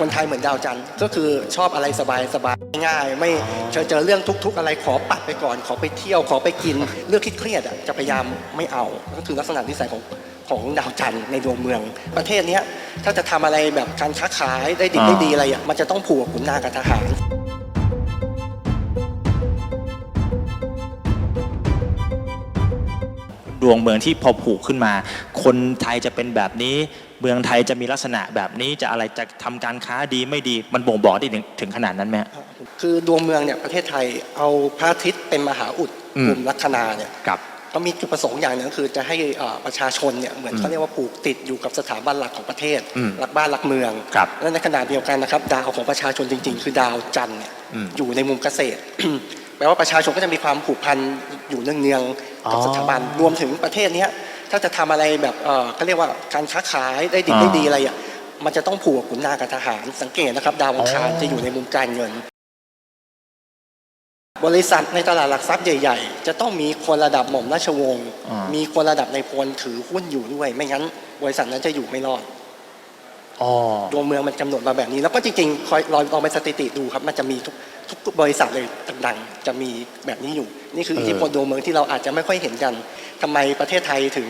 คนไทยเหมือนดาวจันทร์ก็คือชอบอะไรสบายสบายง่าย ไม่เจอเจอเรื่องทุกๆ อะไรขอปัดไปก่อน ขอไปเที่ยวขอไปกิน เรื่องเครียดๆอะจะพยายามไม่เอา ก็คือลักษณะนิสัยของของดาวจันทร์ในดวงเมือง ประเทศเนี้ยถ้าจะทำอะไรแบบการค้าขายได้ดีอ่าได้ดีอะไรอะมันจะต้องผูกกับขุนนางกับทหารดวงเมืองที่พอผูกขึ้นมา คนไทยจะเป็นแบบนี้ เมืองไทยจะมีลักษณะแบบนี้จะอะไรจะทำการค้าดีไม่ดีมันบ่งบอกได้ถึงถึงขนาดนั้นไหมฮะคือดวงเมืองเนี่ยประเทศไทยเอาพระอาทิตย์เป็นมหาอุดอืมกลุ่มลัคนาเนี่ยกับก็มีจุดประสงค์อย่างหนึงก็คือจะให้เอ่อประชาชนเนี่ยเหมือนอืมเขาเรียกว่าผูกติดอยู่กับสถาบันหลักของประเทศอืมรักบ้านรักเมืองครับและในขณะเดียวกันนะครับ ดาวของประชาชนจริง ๆ คือดาวจันทร์เนี่ยอืมอยู่ในมุมเกษตรแปลว่าประชาชนก็จะมีความผูกพันอยู่เนืองๆกับอ๋อสถาบันรวมถึงประเทศเนี้ย ถ้าจะทำอะไรแบบเอ่อเขาเรียกว่าการค้าขายได้ดีอ่าได้ดีอะไรอะมันจะต้องผูกกับขุนนางกับทหารสังเกตนะครับ ดาวอังคารอ๋อจะอยู่ในมุมการเงิน บริษัทในตลาดหลักทรัพย์ใหญ่ ๆ จะต้องมีคนระดับหม่อมราชวงศ์อ่ามีคนระดับในายพลถือหุ้นอยู่ด้วย ไม่งั้น บริษัทนั้นจะอยู่ไม่รอด อ๋อ ดวงเมืองมันกำหนดมาแบบนี้ แล้วก็จริงๆคอยลองลองไปสถิติดูครับ มันจะมีทุกทุกทุกบริษัทเลยดังๆ จะมีแบบนี้อยู่ นี่คือเอออิทธิพลดวงเมืองที่เราอาจจะไม่ค่อยเห็นกันทำไมประเทศไทยถึง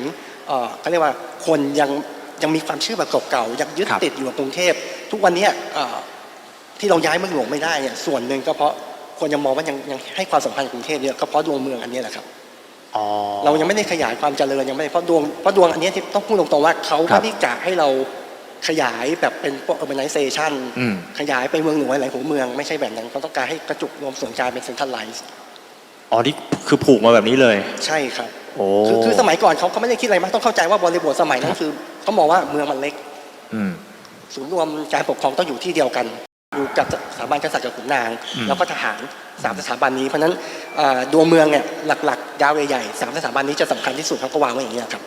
เอ่อเขาเรียกว่าคนยังยังมีความเชื่อแบบเก่าๆยังยึดติดอยู่กับกรุงเทพทุกวันเนี้ยเอ่อที่เราย้ายเมืองหลวงไม่ได้เนี่ยส่วนหนึ่งก็เพราะคนยังมองว่ายังยังให้ความสำคัญกับกรุงเทพเยอะก็เพราะดวงเมืองอันนี้แหละครับ อ๋อ เรายังไม่ได้ขยายความเจริญยังไม่ได้เพราะดวงเพราะดวงอันเนี้ยที่ต้องพูดตรงๆว่าเขาครัไม่บ ได้กะให้เรา ขยายแบบเป็นพวก urbanization อืมขยายไปเมืองหลวงหลายหัวเมืองไม่ใช่แบบนั้นเขาต้องการให้กระจุกรวมส่วนกลางเป็น centralize อ๋อนี่คือผูกมาแบบนี้เลย ใช่ครับโอ้คือคือสมัยก่อนเขาเขาไม่ได้คิดอะไรมากต้องเข้าใจว่าบริบทสมัยนั้นคือเขามองว่าเมืองมันเล็กอืมศูนย์รวมการปกครองต้องอยู่ที่เดียวกัน อยู่กับสถาบันกษัตริย์กับขุนนางอืมแล้วก็ทหารสามสถาบันนี้เพราะฉะนั้นเอ่อดวงเมืองเนี่ยหลักๆดาวใหญ่ๆสามสถาบันนี้จะสำคัญที่สุดเขาก็วางไว้อย่างนี้ยครับ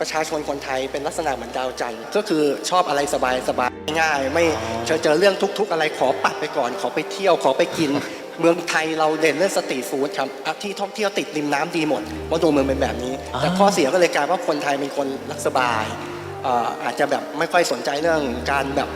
ประชาชนคนไทยเป็นลักษณะเหมือนดาวจันทร์ก็คือชอบอะไรสบายสบายง่าย ไม่เจอเจอเรื่องทุกๆ อะไรขอปัดไปก่อน ขอไปเที่ยวขอไปกิน เมืองไทยเราเด่นเรื่องสตรีทฟู้ดครับอะที่ท่องเที่ยวติดริมน้ำดีหมดเพราะดวงเมืองเป็นแบบนี้ แต่อ่าข้อเสียก็เลยกลายว่าคนไทยเป็นคนรักสบายเอ่ออาจจะแบบไม่ค่อยสนใจเรื่องการแบบ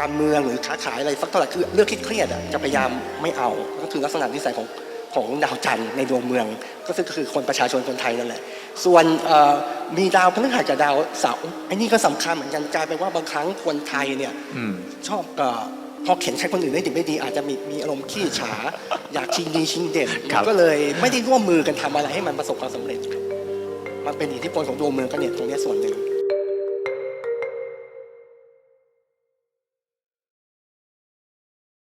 การเมืองหรือค้าขายอะไรสักเท่าไหร่คือเรื่องเครียดๆอะจะพยายามไม่เอาก็คือลักษณะนิสัยของของดาวจันทร์ในดวงเมือง ก็คือคือคนประชาชนคนไทยนั่นแหละ ส่วนเอ่อมีดาวพฤหัสกับดาวเสาร์ไอ้นี่ก็สำคัญเหมือนกันกลายเป็นว่าบางครั้งคนไทยเนี่ยอืมชอบเอ่อพอเข็นใครคนอื่นได้ดีไม่ดีอาจจะมีมีอารมณ์ขี้ฉา อยากชิงดีชิงเด่นครัมับนก็เลยไม่ได้ร่วมมือกันทำอะไรให้มันประสบความสำเร็จ มันเป็นอิทธิพลของดวงเมืองก็เนี่ยตรงเนี้ยส่วนหนึ่ง